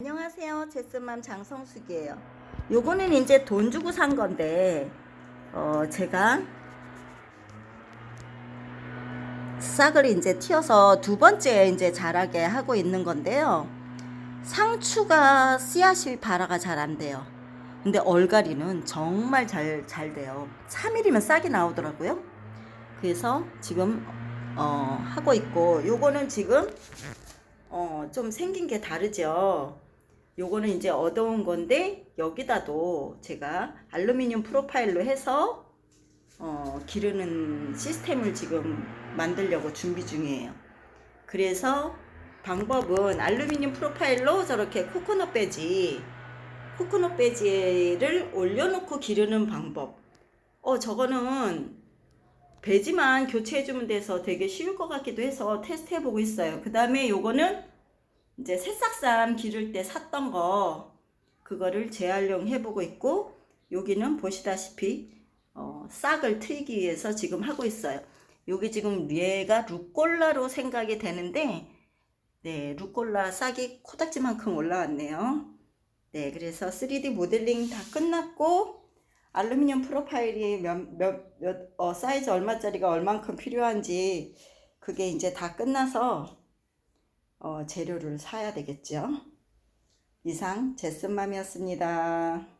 안녕하세요. 제스맘 장성숙이에요. 요거는 이제 돈 주고 산 건데, 어, 제가 싹을 이제 튀어서 두 번째 이제 자라게 하고 있는 건데요. 상추가 씨앗이 발화가 잘 안 돼요. 근데 얼갈이는 정말 잘, 잘 돼요. 3일이면 싹이 나오더라고요. 그래서 지금, 어, 하고 있고, 요거는 지금, 어, 좀 생긴 게 다르죠. 요거는 이제 얻어온 건데 여기다도 제가 알루미늄 프로파일로 해서 어, 기르는 시스템을 지금 만들려고 준비 중이에요. 그래서 방법은 알루미늄 프로파일로 저렇게 코코넛 배지, 코코넛 배지를 올려놓고 기르는 방법. 어, 저거는 배지만 교체해주면 돼서 되게 쉬울 것 같기도 해서 테스트 해보고 있어요. 그 다음에 요거는 이제 새싹쌈 기를 때 샀던 거 그거를 재활용 해 보고 있고 여기는 보시다시피 어, 싹을 트이기 위해서 지금 하고 있어요. 여기 지금 얘가 루꼴라로 생각이 되는데 네 루꼴라 싹이 코딱지만큼 올라왔네요. 네 그래서 3D 모델링 다 끝났고 알루미늄 프로파일이 몇, 몇, 몇 어, 사이즈 얼마짜리가 얼만큼 필요한지 그게 이제 다 끝나서 어, 재료를 사야 되겠죠. 이상 제스맘이었습니다.